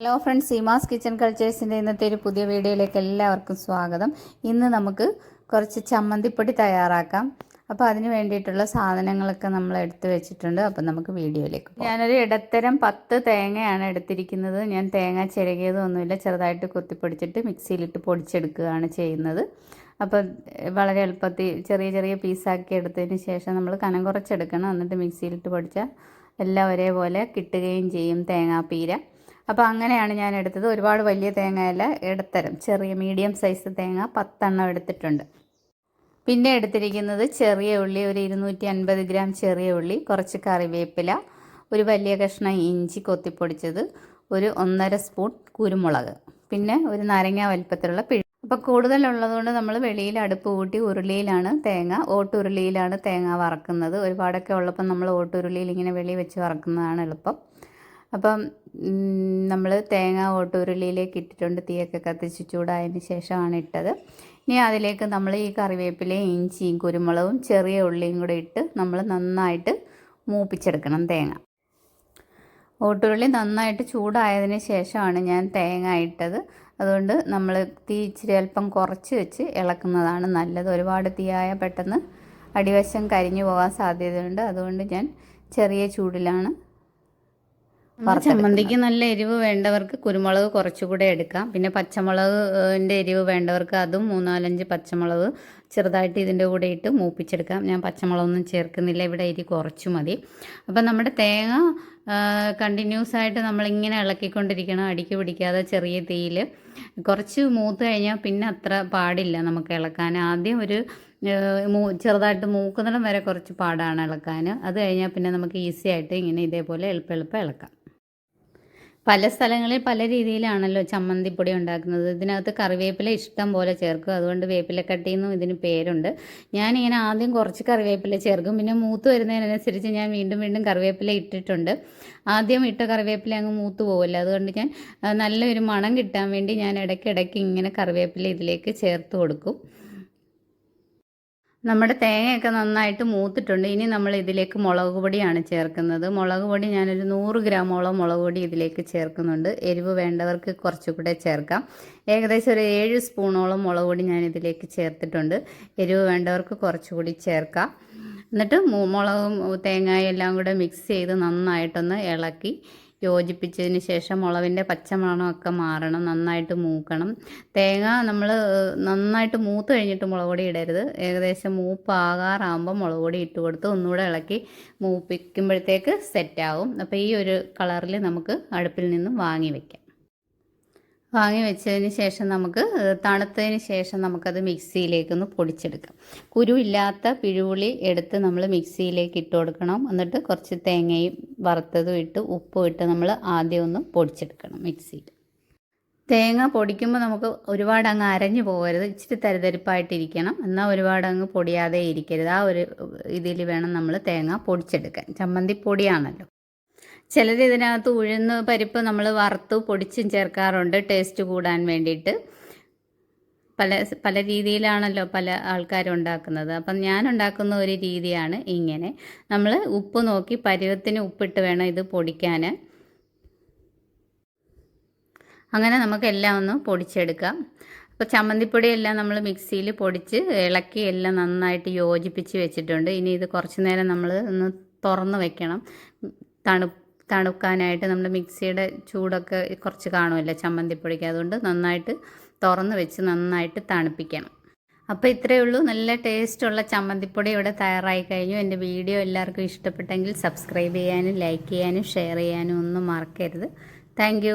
Hello friends Seema's kitchen കൾച്ചേഴ്സിന്റെ ഇന്നത്തെ ഒരു പുതിയ വീഡിയോയിലേക്ക് എല്ലാവർക്കും സ്വാഗതം. ഇന്ന് നമുക്ക് കുറച്ച് ചമ്മന്തിപ്പൊടി തയ്യാറാക്കാം. അപ്പോൾ അതിന് വേണ്ടിയിട്ടുള്ള സാധനങ്ങളൊക്കെ നമ്മൾ എടുത്തു വെച്ചിട്ടുണ്ട്. അപ്പോൾ നമുക്ക് വീഡിയോയിലേക്ക് ഞാനൊരു ഇടത്തരം പത്ത് തേങ്ങയാണ് എടുത്തിരിക്കുന്നത്. ഞാൻ തേങ്ങ ചിരകിയതൊന്നുമില്ല. ചെറുതായിട്ട് കുത്തിപ്പൊടിച്ചിട്ട് മിക്സിയിലിട്ട് പൊടിച്ചെടുക്കുകയാണ് ചെയ്യുന്നത്. അപ്പോൾ വളരെ എളുപ്പത്തിൽ ചെറിയ ചെറിയ പീസാക്കി എടുത്തതിന് ശേഷം നമ്മൾ കനം കുറച്ചെടുക്കണം. എന്നിട്ട് മിക്സിയിലിട്ട് പൊടിച്ചാൽ എല്ലാം ഒരേപോലെ കിട്ടുകയും ചെയ്യും തേങ്ങാപ്പീര. അപ്പോൾ അങ്ങനെയാണ് ഞാൻ എടുത്തത്. ഒരുപാട് വലിയ തേങ്ങയല്ല ഇടത്തരം ചെറിയ മീഡിയം സൈസ് തേങ്ങ പത്തെണ്ണം എടുത്തിട്ടുണ്ട്. പിന്നെ എടുത്തിരിക്കുന്നത് ചെറിയ ഉള്ളി ഒരു ഇരുന്നൂറ്റി അൻപത് ഗ്രാം ചെറിയ ഉള്ളി കുറച്ച് കറിവേപ്പില ഒരു വലിയ കഷ്ണം ഇഞ്ചി കൊത്തിപ്പൊടിച്ചത് ഒരു ഒന്നര സ്പൂൺ കുരുമുളക് പിന്നെ ഒരു നാരങ്ങ വലിപ്പത്തിലുള്ള പിഴ. അപ്പോൾ കൂടുതലുള്ളതുകൊണ്ട് നമ്മൾ വെളിയിൽ അടുപ്പ് കൂട്ടി ഉരുളിയിലാണ് തേങ്ങ. ഓട്ടുരുളിയിലാണ് തേങ്ങ വറക്കുന്നത്. ഒരുപാടൊക്കെ ഉള്ളപ്പോൾ നമ്മൾ ഓട്ടുരുളിയിൽ ഇങ്ങനെ വെളി വെച്ച് വറക്കുന്നതാണ് എളുപ്പം. അപ്പം നമ്മൾ തേങ്ങ ഓട്ടുരുളിയിലേക്ക് ഇട്ടിട്ടുണ്ട്. തീയൊക്കെ കത്തിച്ച് ചൂടായതിന് ശേഷമാണ് ഇട്ടത്. ഇനി അതിലേക്ക് നമ്മൾ ഈ കറിവേപ്പിലയും ഇഞ്ചിയും കുരുമുളകും ചെറിയ ഉള്ളിയും കൂടെ ഇട്ട് നമ്മൾ നന്നായിട്ട് മൂപ്പിച്ചെടുക്കണം തേങ്ങ. ഓട്ടുരുളി നന്നായിട്ട് ചൂടായതിന് ശേഷമാണ് ഞാൻ തേങ്ങ ഇട്ടത്. അതുകൊണ്ട് നമ്മൾ തീ ഇച്ചിരി അല്പം കുറച്ച് വെച്ച് ഇളക്കുന്നതാണ് നല്ലത്. ഒരുപാട് തീയായ പെട്ടെന്ന് അടിവശം കരിഞ്ഞു പോകാൻ സാധ്യതയുണ്ട്. അതുകൊണ്ട് ഞാൻ ചെറിയ ചൂടിലാണ് ചമ്മന്തിക്ക് നല്ല എരിവ് വേണ്ടവർക്ക് കുരുമുളക് കുറച്ചുകൂടെ എടുക്കാം. പിന്നെ പച്ചമുളകിന്റെ എരിവ് വേണ്ടവർക്ക് അതും മൂന്നാലഞ്ച് പച്ചമുളക് ചെറുതായിട്ട് ഇതിന്റെ കൂടെ ഇട്ട് മൂപ്പിച്ചെടുക്കാം. ഞാൻ പച്ചമുളകൊന്നും ചേർക്കുന്നില്ല. ഇവിടെ എരി കുറച്ചു മതി. അപ്പം നമ്മുടെ തേങ്ങ കണ്ടിന്യൂസ് ആയിട്ട് നമ്മളിങ്ങനെ ഇളക്കിക്കൊണ്ടിരിക്കണം. അടിക്ക് പിടിക്കാതെ ചെറിയ തീയിൽ കുറച്ച് മൂത്ത് കഴിഞ്ഞാൽ പിന്നെ അത്ര പാടില്ല നമുക്ക് ഇളക്കാൻ. ആദ്യം ഒരു മൂ ചെറുതായിട്ട് മൂക്കുന്നിടം വരെ കുറച്ച് പാടാണ് ഇളക്കാൻ. അത് കഴിഞ്ഞാൽ പിന്നെ നമുക്ക് ഈസി ആയിട്ട് ഇങ്ങനെ ഇതേപോലെ എളുപ്പം എളുപ്പം ഇളക്കാം. പല സ്ഥലങ്ങളിൽ പല രീതിയിലാണല്ലോ ചമ്മന്തിപ്പൊടി ഉണ്ടാക്കുന്നത്. ഇതിനകത്ത് കറിവേപ്പില ഇഷ്ടം പോലെ ചേർക്കും. അതുകൊണ്ട് വേപ്പിലക്കട്ടി എന്നും ഇതിന് പേരുണ്ട്. ഞാൻ ഞാനിങ്ങനെ ആദ്യം കുറച്ച് കറിവേപ്പില ചേർക്കും. പിന്നെ മൂത്ത് വരുന്നതിനനുസരിച്ച് ഞാൻ വീണ്ടും വീണ്ടും കറിവേപ്പില ഇട്ടിട്ടുണ്ട്. ആദ്യം ഇട്ട കറിവേപ്പില അങ്ങ് മൂത്ത് പോകില്ല അതുകൊണ്ട് ഞാൻ നല്ലൊരു മണം കിട്ടാൻ വേണ്ടി ഞാൻ ഇടയ്ക്കിടയ്ക്ക് ഇങ്ങനെ കറിവേപ്പില ഇതിലേക്ക് ചേർത്ത് കൊടുക്കും. നമ്മുടെ തേങ്ങയൊക്കെ നന്നായിട്ട് മൂത്തിട്ടുണ്ട്. ഇനി നമ്മൾ ഇതിലേക്ക് മുളക് പൊടിയാണ് ചേർക്കുന്നത്. മുളക് പൊടി ഞാനൊരു നൂറ് ഗ്രാമോളം മുളക് പൊടി ഇതിലേക്ക് ചേർക്കുന്നുണ്ട്. എരിവ് വേണ്ടവർക്ക് കുറച്ചുകൂടെ ചേർക്കാം. ഏകദേശം ഒരു ഏഴ് സ്പൂണോളം മുളക് പൊടി ഞാൻ ഇതിലേക്ക് ചേർത്തിട്ടുണ്ട്. എരിവ് വേണ്ടവർക്ക് കുറച്ചുകൂടി ചേർക്കാം. എന്നിട്ട് മുളകും തേങ്ങയും എല്ലാം കൂടെ മിക്സ് ചെയ്ത് നന്നായിട്ടൊന്ന് ഇളക്കി യോജിപ്പിച്ചതിന് ശേഷം മുളവിന്റെ പച്ചമണമൊക്കെ മാറണം നന്നായിട്ട് മൂക്കണം. തേങ്ങ നമ്മൾ നന്നായിട്ട് മൂത്ത് കഴിഞ്ഞിട്ട് മുളക് പൊടി ഇടരുത്. ഏകദേശം മൂപ്പാകാറാകുമ്പോൾ മുളക് പൊടി ഇട്ട് കൊടുത്ത് ഒന്നുകൂടെ ഇളക്കി മൂപ്പിക്കുമ്പോഴത്തേക്ക് സെറ്റാവും അപ്പോൾ ഈ ഒരു കളറിൽ നമുക്ക് അടുപ്പിൽ നിന്നും വാങ്ങി വയ്ക്കാം വാങ്ങി വെച്ചതിന് ശേഷം നമുക്ക് തണുത്തതിന് ശേഷം നമുക്കത് മിക്സിയിലേക്കൊന്ന് പൊടിച്ചെടുക്കാം. കുരു ഇല്ലാത്ത പിഴുപുളി എടുത്ത് നമ്മൾ മിക്സിയിലേക്ക് ഇട്ട് കൊടുക്കണം. എന്നിട്ട് കുറച്ച് തേങ്ങയും വറുത്തതും ഇട്ട് ഉപ്പും ഇട്ട് നമ്മൾ ആദ്യം ഒന്ന് പൊടിച്ചെടുക്കണം മിക്സിയിൽ. തേങ്ങ പൊടിക്കുമ്പോൾ നമുക്ക് ഒരുപാട് അങ്ങ് അരഞ്ഞു പോകരുത്. ഇച്ചിരി തരിതരിപ്പായിട്ടിരിക്കണം. എന്നാൽ ഒരുപാട് അങ്ങ് പൊടിയാതെ ഇരിക്കരുത്. ആ ഒരു ഇതിൽ വേണം നമ്മൾ തേങ്ങ പൊടിച്ചെടുക്കാൻ. ചമ്മന്തി പൊടിയാണല്ലോ ചിലർ ഇതിനകത്ത് ഉഴുന്ന് പരിപ്പ് നമ്മൾ വറുത്ത് പൊടിച്ചും ചേർക്കാറുണ്ട് ടേസ്റ്റ് കൂടാൻ വേണ്ടിയിട്ട്. പല പല രീതിയിലാണല്ലോ പല ആൾക്കാരും ഉണ്ടാക്കുന്നത്. അപ്പം ഞാൻ ഉണ്ടാക്കുന്ന ഒരു രീതിയാണ് ഇങ്ങനെ. നമ്മൾ ഉപ്പ് നോക്കി പരുവത്തിന് ഉപ്പിട്ട് വേണം ഇത് പൊടിക്കാൻ അങ്ങനെ നമുക്ക് എല്ലാം ഒന്ന് പൊടിച്ചെടുക്കാം. അപ്പോൾ ചമ്മന്തിപ്പൊടിയെല്ലാം നമ്മൾ മിക്സിയിൽ പൊടിച്ച് ഇളക്കി എല്ലാം നന്നായിട്ട് യോജിപ്പിച്ച് വെച്ചിട്ടുണ്ട്. ഇനി ഇത് കുറച്ച് നേരം നമ്മൾ ഒന്ന് തുറന്ന് വെക്കണം. തണുപ്പ് തണുക്കാനായിട്ട് നമ്മൾ മിക്സിയുടെ ചൂടൊക്കെ കുറച്ച് കാണുമല്ലോ ചമ്മന്തിപ്പൊടിക്ക്. അതുകൊണ്ട് നന്നായിട്ട് തുറന്ന് വെച്ച് നന്നായിട്ട് തണുപ്പിക്കണം. അപ്പോൾ ഇത്രയേ ഉള്ളൂ. നല്ല ടേസ്റ്റുള്ള ചമ്മന്തിപ്പൊടി ഇവിടെ തയ്യാറായി കഴിഞ്ഞു. എന്റെ വീഡിയോ എല്ലാവർക്കും ഇഷ്ടപ്പെട്ടെങ്കിൽ സബ്സ്ക്രൈബ് ചെയ്യാനും ലൈക്ക് ചെയ്യാനും ഷെയർ ചെയ്യാനും ഒന്നും മറക്കരുത്. താങ്ക്